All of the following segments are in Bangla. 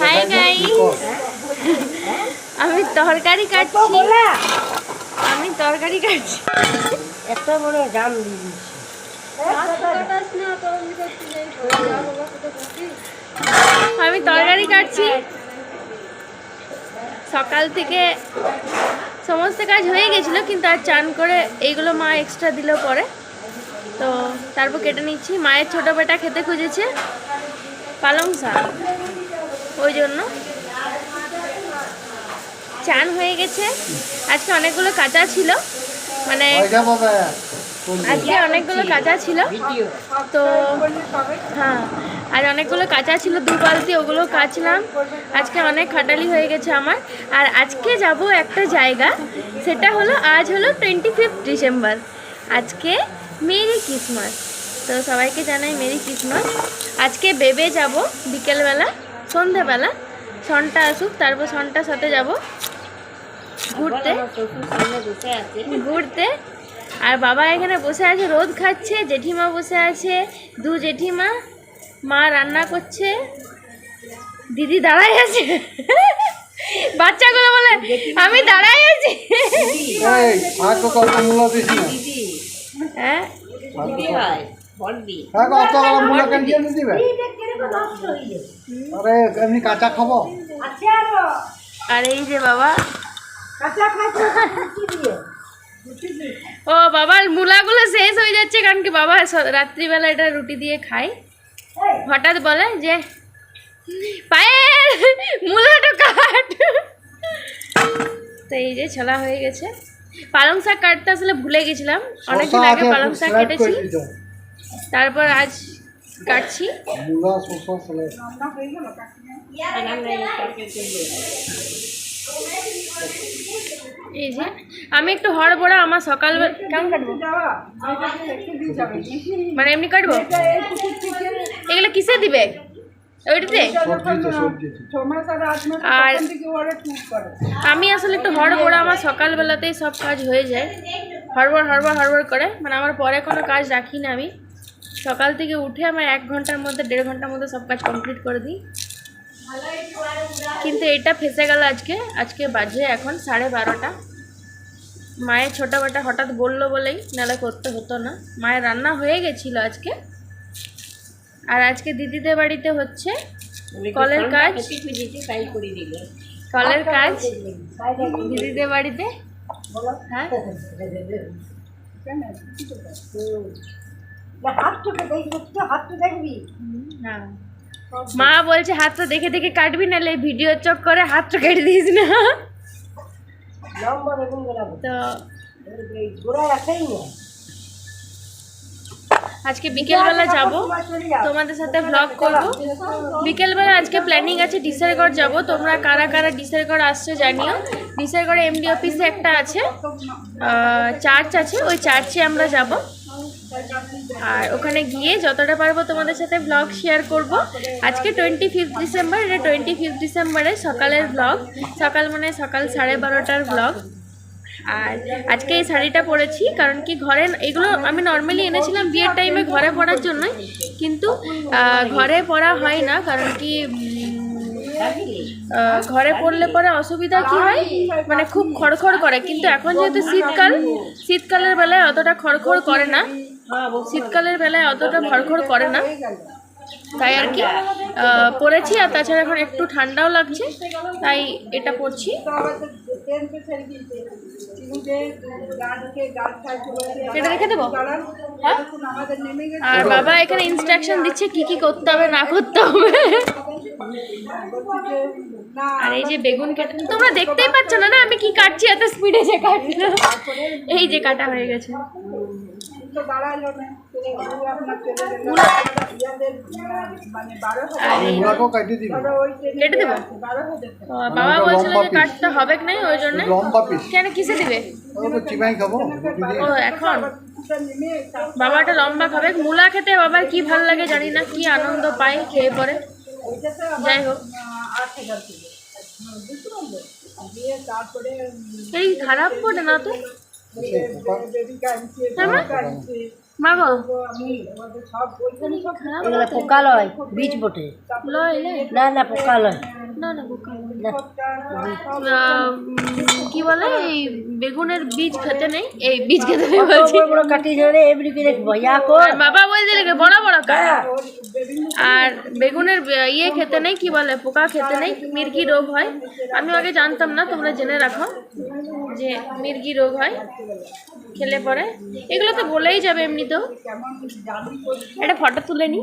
হাই গাইস আমি তরকারি কাটছি। আমি তরকারি কাটছি। এত বড় জাম দিবি আমি তরকারি কাটছি। সকাল থেকে সমস্ত কাজ হয়ে গেছিল কিন্তু আর চান করে এইগুলো মা এক্সট্রা দিল পরে। তো তারপর কেটে নিচ্ছি। মায়ের ছোটো বেটা খেতে খুঁজেছে। পালং শাক। ওই জন্য। চান হয়ে গেছে। আজকে অনেকগুলো কাঁচা ছিল। মানে আজকে অনেকগুলো কাঁচা ছিল। তো হ্যাঁ। আর অনেকগুলো কাঁচা ছিল দু বালতি ওগুলো কাচলাম। আজকে অনেক খাটালি হয়ে গেছে আমার। আর আজকে যাব একটা জায়গা। সেটা হলো আজ হলো টোয়েন্টি ফিফথ ডিসেম্বর আজকে মেরি ক্রিসমাস। তো সবাইকে জানাই মেরি ক্রিসমাস। আজকে বেবে যাব বিকেলবেলা সন্ধেবেলা সনটা আসুক তারপর সনটার সাথে যাব ঘুরতে। ঘুরতে। আর বাবা এখানে বসে আছে রোদ খাচ্ছে জেঠিমা বসে আছে দু জেঠিমা মা রান্না করছে দিদি দাঁড়ায় আছে। বাচ্চাগুলো বলে আমি দাঁড়াই আছি। হ্যাঁ। হয় আরে এমনি কাঁচা খাব? আর। এই যে বাবা। ও বাবার মূলাগুলো শেষ হয়ে যাচ্ছে কারণ কি বাবা রাত্রিবেলা এটা রুটি দিয়ে খায়। হঠাৎ বলে যে পায়ের মূলাটা কাট। তো এই যে ছোলা হয়ে গেছে। পালং শাক কাটতে আসলে ভুলে গেছিলাম। অনেকদিন আগে পালং শাক কেটেছি। তারপর আজ কাটছি। এই যে আমি একটু হড়বড়া আমার কেমন কাটবো? মানে এমনি কাটবো? এগুলো কিসে দিবে? ওইটাতে? আর আমি আসলে একটু হড়বড় আমার সকালবেলাতেই সব কাজ হয়ে যায়। হড়বড় হড়বড় হড়বড় করে। মানে আমার পরে কোনো কাজ রাখি না আমি। সকাল থেকে উঠে আমার এক ঘণ্টার মধ্যে দেড় ঘণ্টার মধ্যে সব কাজ কমপ্লিট করে দিই। কিন্তু এটা ফেসে গেল আজকে। আজকে বাজে এখন সাড়ে বারোটা। মায়ের ছোটো বেটা হঠাৎ বলল বলেই নাহলে করতে হতো না। মায়ের রান্না হয়ে গেছিল আজকে। আর আজকে দিদিদের বাড়িতে হচ্ছে কলের কাজ। খুঁজেছি তাই করে দিলে। কলের কাজ দিদিদের বাড়িতে। হ্যাঁ। না। মা বলছে হাতটা দেখে দেখে কাটবি নাহলে ভিডিও চক করে হাতটা কেটে দিস না। তো আজকে বিকেলবেলা যাব। তোমাদের সাথে ব্লগ করব। বিকেলবেলা আজকে প্ল্যানিং আছে ডিসাইগড় যাব। তোমরা কারা কারা ডিসাইগড় আসছো জানিও। ডিসাইগড়ে এমডি অফিসে একটা আছে। চার্চ আছে ওই চার্চে আমরা যাব। আর ওখানে গিয়ে যতটা পারব তোমাদের সাথে ব্লগ শেয়ার করব। আজকে টোয়েন্টি ফিফথ ডিসেম্বর এটা টোয়েন্টি ফিফথ ডিসেম্বরে সকালের ব্লগ সকাল মানে সকাল সাড়ে বারোটার ব্লগ আর আজকে এই শাড়িটা পরেছি, কারণ কি ঘরে, এগুলো আমি নর্মালি এনেছিলাম বিয়ের টাইমে ঘরে পরার জন্যই, কিন্তু ঘরে পরা হয় না, কারণ কি ঘরে পরলে পরে অসুবিধা কি হয়? মানে খুব খড়খড় করে, কিন্তু এখন যেহেতু শীতকাল, শীতকালের বেলায় অতটা খড়খড় করে না। শীতকালের বেলায় অতটা খড়খড় করে না। তাই আর কি পরেছি আর তাছাড়া এখন একটু ঠান্ডাও লাগছে, তাই এটা পরছি এটা রেখে দেবো? হ্যাঁ? আর বাবা এখানে ইনস্ট্রাকশন দিচ্ছে কি কি করতে হবে, না করতে হবে। আর এই যে বেগুন কেটে, তোমরা দেখতেই পাচ্ছ না না, আমি কি কাটছি, এত স্পিডে যে কাটি এই যে কাটা হয়ে গেছে। কেটে দেবো? বাবা বলছিল যে কাটতে হবে কি নাই ওই জন্য। কেন কিসে দিবে। ও এখন? বাবাটা লম্বা খাবে। মূলা খেতে বাবার কি ভালো লাগে জানি না কি আনন্দ পায় খেয়ে পরে। যাই হোক। এই খারাপ করে না তো? কিসে পোকা লয় বীজ বটে। লয় লয়। না না পোকা লয়। না কি বলে এই বেগুনের বীজ খেতে নেই এই বীজ খেতে নেই বলছি। বড় বড় কাটি ধরে এমনি করে ভয়া কর। বাবা বলছে নাকি বড় বড় কাটা আর বেগুনের ইয়ে খেতে নেই কি বলে পোকা খেতে নেই মির্গি রোগ হয়। আমি আগে জানতাম না তোমরা জেনে রাখো যে মির্গি রোগ হয় খেলে পরে। এগুলো তো বলেই যাবে এমনিতেও। একটা ফটো তুলে নি।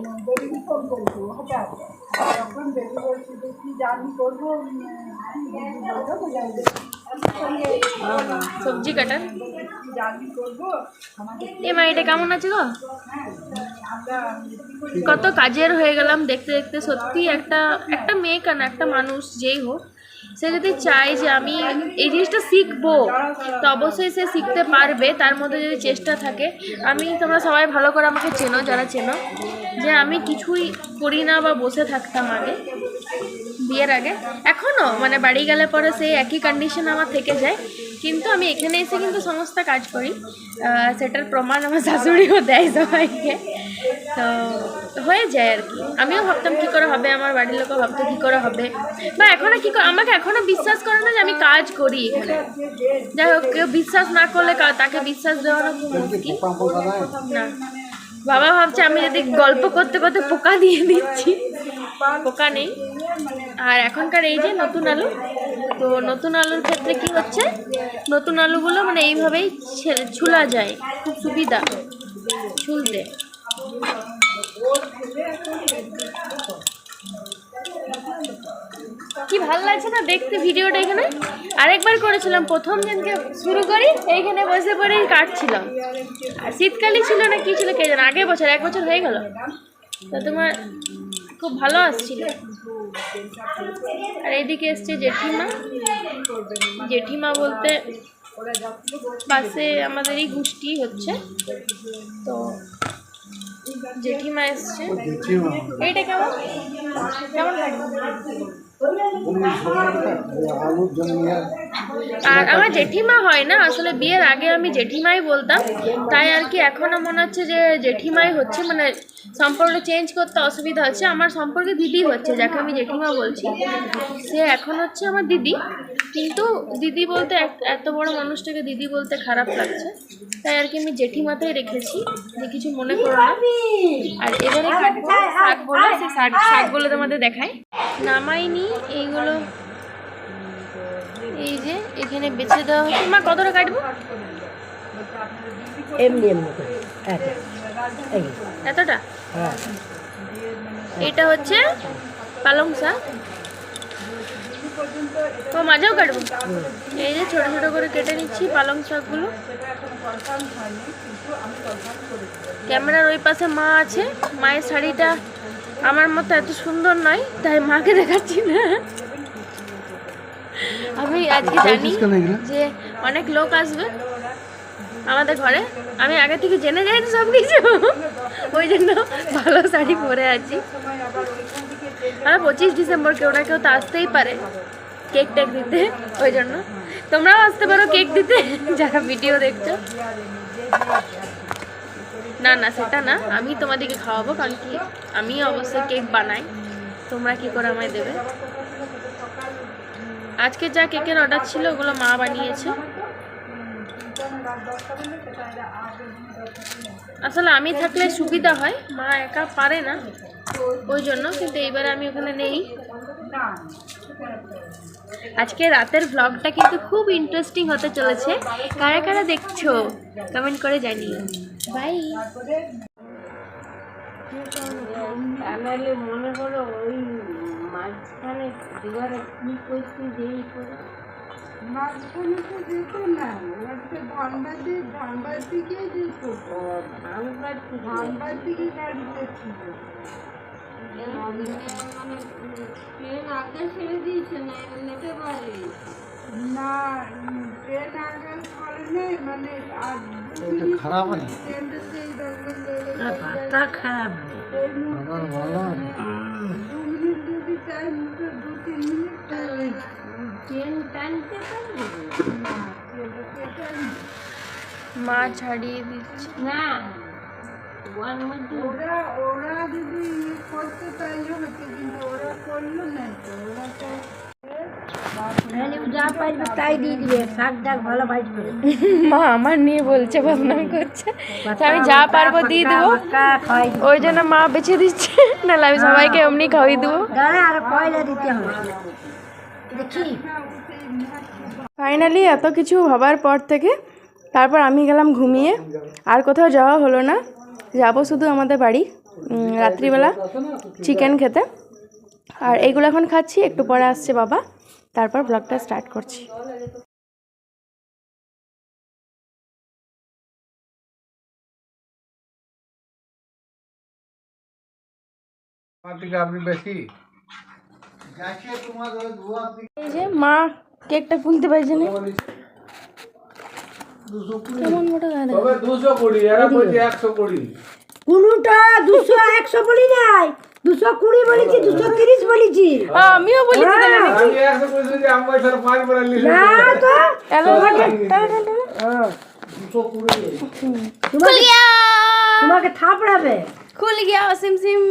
সবজি কাটার এ মা এটা কেমন আছে গো? কত কাজের হয়ে গেলাম দেখতে দেখতে সত্যি একটা একটা মেয়ে কেন একটা মানুষ যেই হোক। সে যদি চায় যে আমি এই জিনিসটা শিখব তো অবশ্যই সে শিখতে পারবে। তার মধ্যে যদি চেষ্টা থাকে আমি তোমরা সবাই ভালো করে আমাকে চেনো যারা চেনো। যে আমি কিছুই করি না বা বসে থাকতাম আগে, বিয়ের আগে। এখনও মানে বাড়ি গেলে পরে সেই একই কন্ডিশন আমার থেকে যায়। কিন্তু আমি এখানে এসে কিন্তু সমস্ত কাজ করি। সেটার প্রমাণ আমার শাশুড়িও দেয় সবাইকে। তো হয়ে যায় আর কি। আমিও ভাবতাম কী করে হবে, আমার বাড়ির লোকও ভাবতো কী করে হবে। বা এখনও কী আমাকে এখনও বিশ্বাস করে না যে আমি কাজ করি এখানে। যাই হোক, কেউ বিশ্বাস না করলে তাকে বিশ্বাস দেওয়ানো খুব মুশকিল। না। বাবা ভাবছে আমি যদি গল্প করতে করতে পোকা দিয়ে দিচ্ছি। পোকা নেই। আর এখনকার এই যে নতুন আলু, তো নতুন আলুর ক্ষেত্রে কি হচ্ছে? নতুন আলুগুলো মানে এইভাবেই ছুলা যায়, খুব সুবিধা, ছুলতে। কি ভালো লাগছে না দেখতে ভিডিওটা এখানে? আরেকবার করেছিলাম প্রথম দিনকে শুরু করি এইখানে বসে পড়েই কাটছিলাম আর শীতকালই ছিল না কি ছিল কে জানে আগের বছর এক বছর হয়ে গেল। তো তোমার খুব ভালো আসছিল। আর এইদিকে এসছে জেঠিমা। জেঠিমা বলতে পাশে আমাদেরই গোষ্ঠী হচ্ছে। তো জেঠিমা এসছে। এইটা কেমন? কেমন লাগে? আর আমার জেঠিমা হয় না, আসলে বিয়ের আগে আমি জেঠিমাই বলতাম, তাই আর কি এখনও মনে হচ্ছে যে জেঠিমাই হচ্ছে মানে সম্পর্ক চেঞ্জ করতে অসুবিধা হচ্ছে। আমার সম্পর্কে দিদি হচ্ছে, যাকে আমি জেঠিমা বলছি। সে এখন হচ্ছে আমার দিদি। কিন্তু দিদি বলতে এত বড় মানুষটাকে দিদি বলতে খারাপ লাগছে। তাই আর কি আমি জেঠিমাতেই রেখেছি যে কিছু মনে করো না। আর এবারে কাটবো শাক বলে সেই শাক শাকগুলো তোমাদের দেখাই। নামাইনি এইগুলো এই যে এখানে বেছে দেওয়া হচ্ছে। মা কতটা কাটবো? এমনি এমনি এতটা? হ্যাঁ। এটা হচ্ছে পালং শাক। ও মাঝেও কাটবো। এই যে ছোট ছোট করে কেটে নিচ্ছি পালং শাকগুলো। ক্যামেরার ওই পাশে মা আছে। মায়ের শাড়িটা আমার মতো এত সুন্দর নয় তাই মাকে দেখাচ্ছি না। আমি আজকে জানি যে অনেক লোক আসবে আমাদের ঘরে। আমি আগে থেকে জেনে যাই সব কিছু ওই জন্য ভালো শাড়ি পরে আছি। আর পঁচিশ ডিসেম্বর কেউ না কেউ তো আসতেই পারে কেক টেক দিতে, ওই জন্য। তোমরাও আসতে পারো কেক দিতে, যারা ভিডিও দেখছ। না না, সেটা না। আমি তোমাদেরকে খাওয়াবো কারণ কি, আমি অবশ্যই কেক বানাই। তোমরা কি করে আমায় দেবে? আজকে যা কেকের অর্ডার ছিল, ওগুলো মা বানিয়েছে। আসলে আমি থাকলে সুবিধা হয়, মা একা পারে না, ওই জন্য কিন্তু এইবার আমি ওখানে নেই। আজকে রাতের ব্লগটা কিন্তু খুব ইন্টারেস্টিং হতে চলেছে। কারা কারা দেখছ? কমেন্ট করে জানিও। বাই মনে করো ওই মাঝখানে কি করছি, যেই করে তো যেত না ওটা ধানবাদি ধানবাদ দিকে যেত ও ধান কাটছি ধানবাদ দিকে গাড়িতে ছিল ট্রেন আগে ছেড়ে দিয়েছে না নিতে পারে না ট্রেন আগে করে নেই মানে খারাপ ভাতটা খারাপ। দু মিনিট যদি টাইম তো দু তিন মিনিট টাইম মা ছাড়িয়ে দিচ্ছে। না ওরা ওরা যদি ইয়ে করতো হতো কিন্তু ওরা করল না তো ওরা তো যা পাইবে তাই দিয়ে দিবে শাক ডাক ভালো বাজবে মা আমার নিয়ে বলছে বদনাম করছে। আমি যা পারব দিয়ে দেবো। ওই জন্য মা বেছে দিচ্ছে। নাহলে আমি সবাইকে এমনি খাওয়াই দেবো। আর কয়লা দিতে হবে। ফাইনালি এত কিছু হবার পর থেকে তারপর আমি গেলাম ঘুমিয়ে। আর কোথাও যাওয়া হলো না। যাব শুধু আমাদের বাড়ি রাত্রিবেলা চিকেন খেতে। আর এইগুলো এখন খাচ্ছি একটু পরে আসছে বাবা। তারপর ব্লগটা স্টার্ট করছি। আপনি বেশি যাচ্ছে তোমার ওই ধোয়া এই যে মা কেকটা খুলতে পারছে না। কেমন মোটা গাড়ি দুশো কুড়ি এরা বলছে একশো কুড়ি। কোনোটা দুশো একশো বলি নাই। দুশো কুড়ি বলেছি দুশো তিরিশ বলেছি। আমিও তো। তোমাকে থাপড়াবে। খুল গিয়া সিম সিম।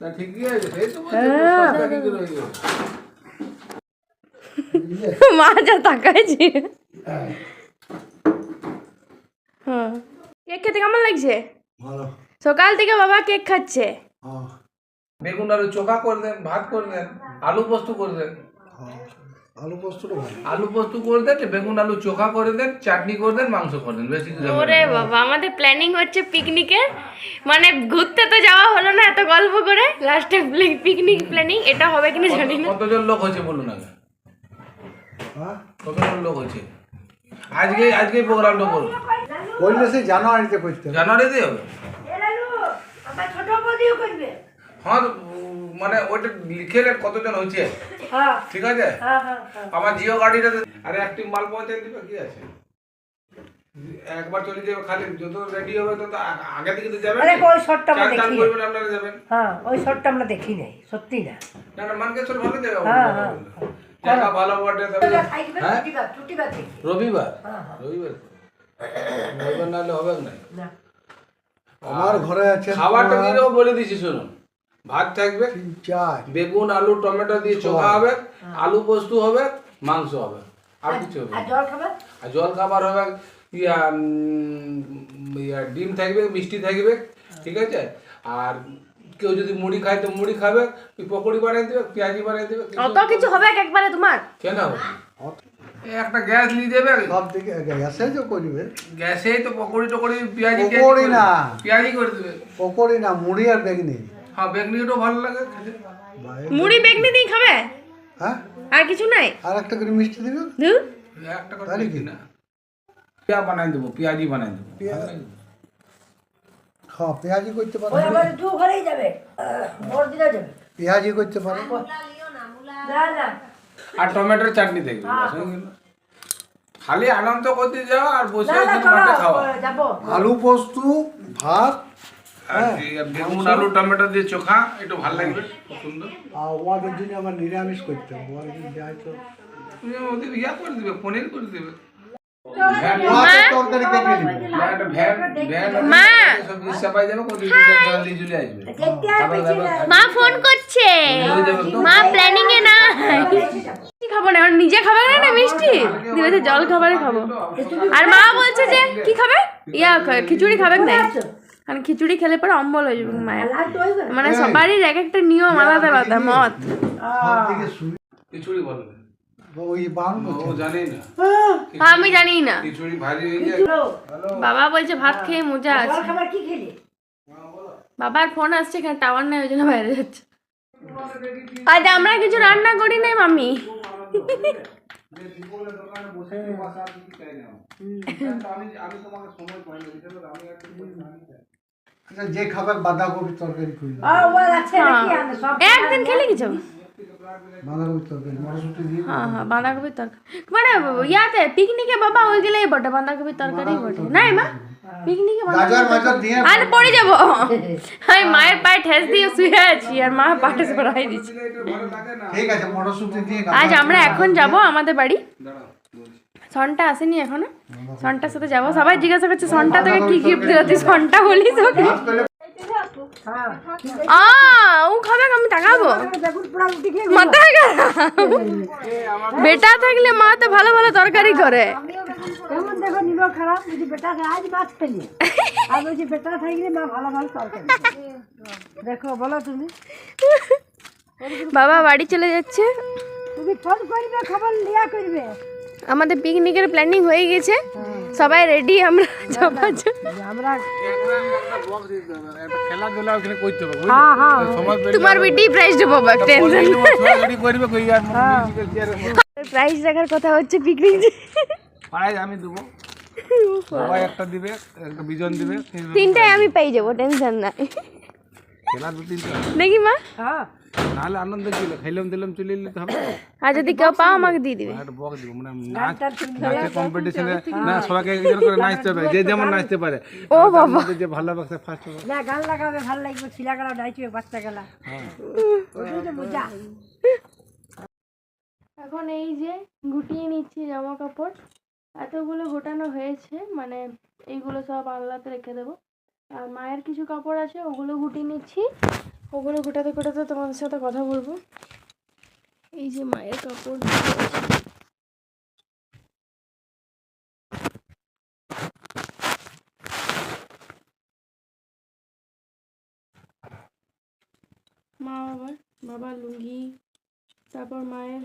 হয়ে? মা যা তাকাইছি। হ্যাঁ। কেক খেতে কেমন লাগছে? ভালো। সকাল থেকে বাবা কেক খাচ্ছে। হ্যাঁ। বেগুন আলু চোখা করে দেন ভাত করে দেন আলু পোস্ত করে দেন। হ্যাঁ। আলু পোস্ত করে দেন বেগুন আলু চোখা করে দেন চাটনি করে দেন মাংস করে দেন বেশি। ওরে বাবা আমাদের প্ল্যানিং হচ্ছে পিকনিকের মানে ঘুরতে তো যাওয়া হলো না এত গল্প করে লাস্টে পিকনিক প্ল্যানিং এটা হবে কিনা জানি না। কতজন লোক হয়েছে বলুন আগে? হ্যাঁ? কতজন লোক হয়েছে? আজকে আজকে প্রোগ্রামটা করুন। করলে সে জানুয়ারিতে করতে জানুয়ারিতে হবে? ছোট করবে। হ্যাঁ মানে ওইটা লিখে নেন কতজন হয়েছে। হ্যাঁ। ঠিক আছে? হ্যাঁ হ্যাঁ আমার জিও গাড়িটাতে আরে একটি মাল পৌঁছাই দিবে কি আছে? একবার চলে যাবে খালি যত রেডি হবে তত আগে থেকে তো যাবেন। আরে ওই শটটা আমরা চার চার দেখি। করবেন আপনারা যাবেন। হ্যাঁ ওই শটটা আমরা দেখি নাই সত্যি না। না না মানকেশ্বর ভালো হ্যাঁ, হ্যাঁ, জায়গা ভালো বটে তবে- হ্যাঁ? ছুটি বাতি রবিবার? রবিবার রবিবার নাহলে হবে না। না। আমার ঘরে আছে খাবারটা বলে দিছি শুনুন। ভাত থাকবে। চার। বেগুন আলু টমেটো দিয়ে চোখা হবে আলু পোস্ত হবে মাংস হবে। আর কিছু হবে আর জল খাবার? হবে ইয়া ইয়া ডিম থাকবে মিষ্টি থাকবে ঠিক আছে? আর কেউ যদি মুড়ি খায় তো মুড়ি খাবে কি পকোড়ি বানিয়ে দেবে পেঁয়াজি বানিয়ে দেবে অত কিছু হবে একবারে তোমার? কেন হবে? একটা গ্যাস নিয়ে দেবে সব দিকে গ্যাসে যে করবে। গ্যাসেই তো পকোড়ি টকোড়ি পেঁয়াজি পকোড়ি না। পেঁয়াজি করে দেবে। পকোড়ি না মুড়ি আর বেগনি। হ্যাঁ বেগনিটাও ভালো লাগে। খেতে মুড়ি বেগনি দিয়ে খাবে? হ্যাঁ? আর কিছু নাই? আর একটা করে মিষ্টি দিবে। একটা? কি? না। পেঁয়া বানাই দেবো পেঁয়াজি। বানাই দেবো। লাগবে। হ্যাঁ পেঁয়াজি করতে পারে। ওই আমার দু ঘরেই যাবে। ভোট দিলে যাবে। পেঁয়াজি করতে পারে। না না আর টমেটোর চাটনি হয়ে। খালি আনন্দ করতে যাওয়া আর বসে মাঠে খাওয়া। আলু পোস্ত ভাত বেগুন আলু টমেটো দিয়ে চোখা একটু ভালো লাগবে সুন্দর। আর জন্য আমার নিরামিষ করতে হবে ওরা যদি যায় তো। ওদের ইয়া করে দিবে পনির করে দিবে। ওদের তরকারি কেটে দিবে একটা ভ্যান ভ্যান মা। ফোন করছে। হয়ে। মা প্ল্যানিং এ না কি খাব না আর নিজে খাবে না না মিষ্টি? জল খাবারে খাব। আর মা বলছে যে কি খাবে? ইয়া খিচুড়ি খাবেন না। কারণ খিচুড়ি খেলে পরে অম্বল হয়ে যাবে মায়ের মানে সবারই এক একটা নিয়ম আলাদা আলাদা মত। খিচুড়ি বলবে আমি জানি না। খিচুড়ি ভারী হয়ে যায় বাবা বলছে ভাত খেয়ে মজা আছে। খাবার কি খেলি? বাবার ফোন আসছে এখানে টাওয়ার নেই ওই জন্য বাইরে যাচ্ছে। আজ আমরা কিছু রান্না করি নাই মামি আচ্ছা, যে খাবার বাঁধাকপি তরকারি করি সব একদিন খেলে কিছু বাঁধাকপি তরকারি মটরশুটি দিয়ে হ্যাঁ হ্যাঁ বাঁধাকপির তরকারি। মানে ইয়াতে পিকনিকে বাবা ওই গেলেই বটে বাঁধাকপির তরকারি বটে। নাই মা? পিকনিকে গাজর আর পড়ে যাব। আমি মায়ের পায়ে ঠেস দিয়ে শুয়ে আছি আর মা পাটে পড়াই দিচ্ছে। ভালো লাগে না ঠিক আছে মটরশুটি দিয়ে আজ আমরা এখন যাব আমাদের বাড়ি। সনটা আসেনি এখনও? সনটার সাথে যাব। সবাই জিজ্ঞাসা করছে সনটা তোকে কি গিফট দিল? তুই সনটা বলিস ওকে? আ ও খাবে আমি তাকাবো বেগুন পোড়া মাথা বেটা থাকলে মা তো ভালো ভালো তরকারি করে। দেখো বলো তুমি। বাবা বাড়ি চলে যাচ্ছে। তুমি ফোন করবে খবর লিয়া করবে। আমাদের পিকনিকের প্ল্যানিং হয়ে গেছে। সবাই রেডি আমরা যাবার জন্য। আমরা একটা খেলাধুলা ওখানে করতে হবে হ্যাঁ হ্যাঁ তোমার বেটি প্রাইজ দেবো টেনশন রেডি করবে কই আর মিউজিক্যাল চেয়ারে প্রাইজ রাখার কথা হচ্ছে পিকনিক প্রাইজ আমি দেবো। সবাই একটা দিবে একটা বিজন দিবে তিনটাই আমি পেয়ে যাব টেনশন নাই। খেলা দু তিনটা। নাকি মা? হ্যাঁ। নাহলে আনন্দ ছিল খাইলাম দিলাম চলে এলে তো হবে। আর যদি কেউ পাও আমাকে দিয়ে দিবে। একটা বক দিব মানে নাচ নাচের কম্পিটিশনে না সবাইকে একজন করে নাচতে হবে যে যেমন নাচতে পারে। ও বাবা। যে ভালো লাগছে ফার্স্ট হবে না গান লাগাবে ভালো লাগবে ছিলা গেলা ডাইচবে বাচ্চা গেলা। তো মজা। এখন এই যে গুটিয়ে নিচ্ছি জামা কাপড় এতগুলো গোটানো হয়েছে মানে এইগুলো সব আল্লাতে রেখে দেবো। আর মায়ের কিছু কাপড় আছে ওগুলো গুটিয়ে নিচ্ছি। ওগুলো গোটাতে গোটাতে তোমাদের সাথে কথা বলব। এই যে মায়ের কাপড়। মা বাবার বাবার লুঙ্গি, তারপর মায়ের।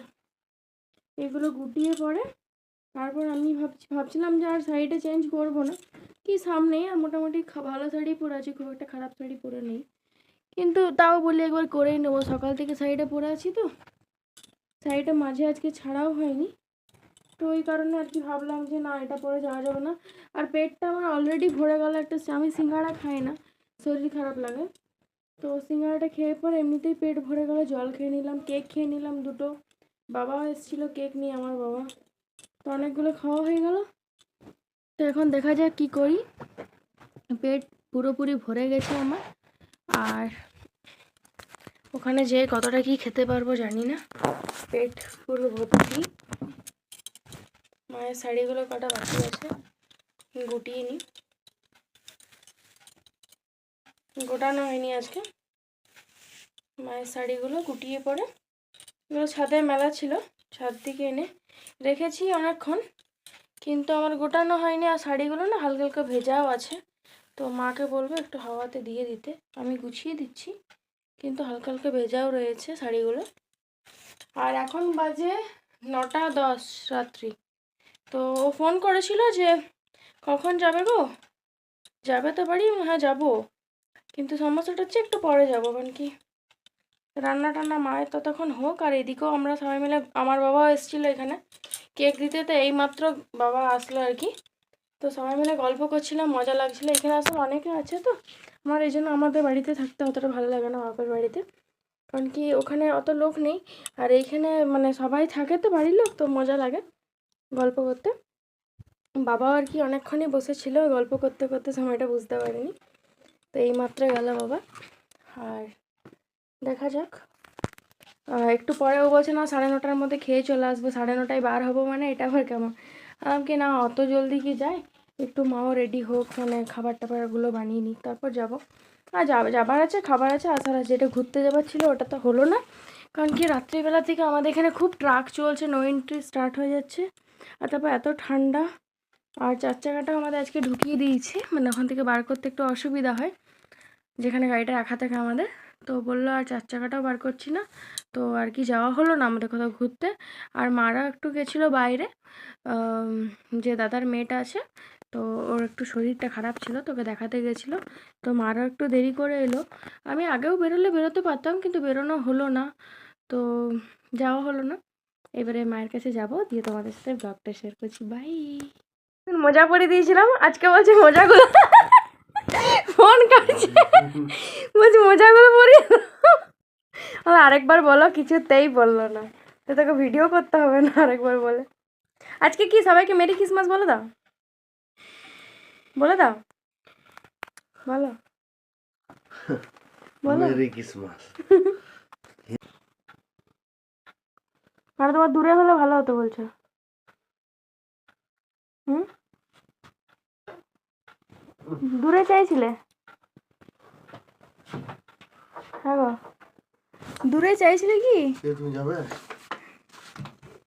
এগুলো গুটিয়ে পরে তারপর আমি ভাবছি ভাবছিলাম যে আর শাড়িটা চেঞ্জ করব না। কি সামনেই আর মোটামুটি ভালো শাড়ি পরে আছি, খুব একটা খারাপ শাড়ি পরে নেই। কিন্তু তাও বলি একবার করেই নেব। সকাল থেকে শাড়িটা পরে আছি তো। শাড়িটা মাঝে আজকে ছাড়াও হয়নি। তো ওই কারণে আর কি ভাবলাম যে না, এটা পরে যাওয়া যাবে না। আর পেটটা আমার অলরেডি ভরে গেল একটা আমি সিঙ্গাড়া খাই না, শরীর খারাপ লাগে। তো সিঙ্গাড়াটা খেয়ে পর এমনিতেই পেট ভরে গেল, জল খেয়ে নিলাম, কেক খেয়ে নিলাম দুটো। বাবাও এসেছিল কেক নিয়ে, আমার বাবা। তো অনেকগুলো খাওয়া হয়ে গেল। তো এখন দেখা যাক কি করি। পেট পুরোপুরি ভরে গেছে আমার। আর ওখানে যেয়ে কতটা কি খেতে পারব জানি না। পেট পুরো ভর্তি। মায়ের শাড়িগুলো কটা বাকি আছে, গুটিয়ে নিই গোটানো হয়নি আজকে। মায়ের শাড়িগুলো গুটিয়ে পরে। এগুলো ছাদে মেলা ছিল, ছাদ থেকে এনে রেখেছি অনেকক্ষণ। কিন্তু আমার গোটানো হয়নি আর শাড়িগুলো না হালকা হালকা ভেজাও আছে। তো মাকে বলব একটু হাওয়াতে দিয়ে দিতে। আমি গুছিয়ে দিচ্ছি, কিন্তু হালকা হালকা ভেজাও রয়েছে শাড়িগুলো। আর এখন বাজে নটা দশ রাত্রি। তো ও ফোন করেছিল যে, কখন যাবে গো? যাবে তো বাড়ি হ্যাঁ যাব। কিন্তু সমস্যাটা হচ্ছে একটু পরে যাব, কারণ কি? রান্না টান্না মায়ের ততক্ষণ হোক, আর এদিকেও আমরা সবাই মিলে, আমার বাবাও এসেছিল এখানে। কেক দিতে তো এইমাত্র বাবা আসলো আর কি। তো সবাই মিলে গল্প করছিলাম, মজা লাগছিল। এখানে আসলে অনেকে আছে তো। আমার এই জন্য আমাদের বাড়িতে থাকতে অতটা ভালো লাগে না বাপের বাড়িতে। কারণ কি ওখানে অত লোক নেই। আর এইখানে মানে সবাই থাকে তো বাড়ির লোক, তো মজা লাগে গল্প করতে। বাবাও আর কি অনেকক্ষণই বসেছিল, গল্প করতে করতে সময়টা বুঝতে পারিনি। তো এই এইমাত্র গেল বাবা। আর দেখা যাক। একটু পরে ও বলছে, না, সাড়ে নটার মধ্যে খেয়ে চলে আসব। সাড়ে নটায় বার হব মানে এটা আবার কেমন? আম কি না, অত জলদি কি যায়? একটু মাও রেডি হোক মানে খাবার টাবারগুলো বানিয়ে নিই তারপর যাব। আর যাব যাবার আছে, খাবার আছে, আসার আছে, যেটা ঘুরতে যাবার ছিল ওটা তো হলো না। কারণ কি, রাত্রিবেলা থেকে আমাদের এখানে খুব ট্রাক চলছে নো এন্ট্রি স্টার্ট হয়ে যাচ্ছে। আর তারপর এত ঠান্ডা। আর চার চাকাটাও আমাদের আজকে ঢুকিয়ে দিয়েছে মানে ওখান থেকে বার করতে একটু অসুবিধা হয়। যেখানে গাড়িটা রাখা থাকে আমাদের। তো বলল, আর চার চাকাটাও বার করছি না। তো আর কি যাওয়া হলো না আমাদের কোথাও ঘুরতে। আর মারা একটু গেছিল বাইরে যে দাদার মেয়েটা আছে তো ওর একটু শরীরটা খারাপ ছিল, তোকে দেখাতে গেছিল। তো মারা একটু দেরি করে এলো। আমি আগেও বেরোলে বেরোতে পারতাম, কিন্তু বেরোনো হলো না। তো যাওয়া হলো না। এবারে মায়ের কাছে যাব, দিয়ে তোমাদের সাথে ব্লগটা শেয়ার করছি। বাই মজা করে দিয়েছিলাম, আজকে বলছে মজাগুলো ফোন কাটছে। বলছি মজাগুলো পড়ি আর আরেকবার বলো, কিছুতেই বলল না। তো তোকে ভিডিও করতে হবে না আরেকবার বলে। আজকে কি সবাইকে মেরি ক্রিসমাস বলে দাও? বলে দাও। বলো। বলো। Merry Christmas. আর তোমার দূরে হলে ভালো হতো বলছো। হুম? দূরে চাইছিলে? হ্যাঁ গো। দূরে চাইছিলে কি? তুমি যাবে?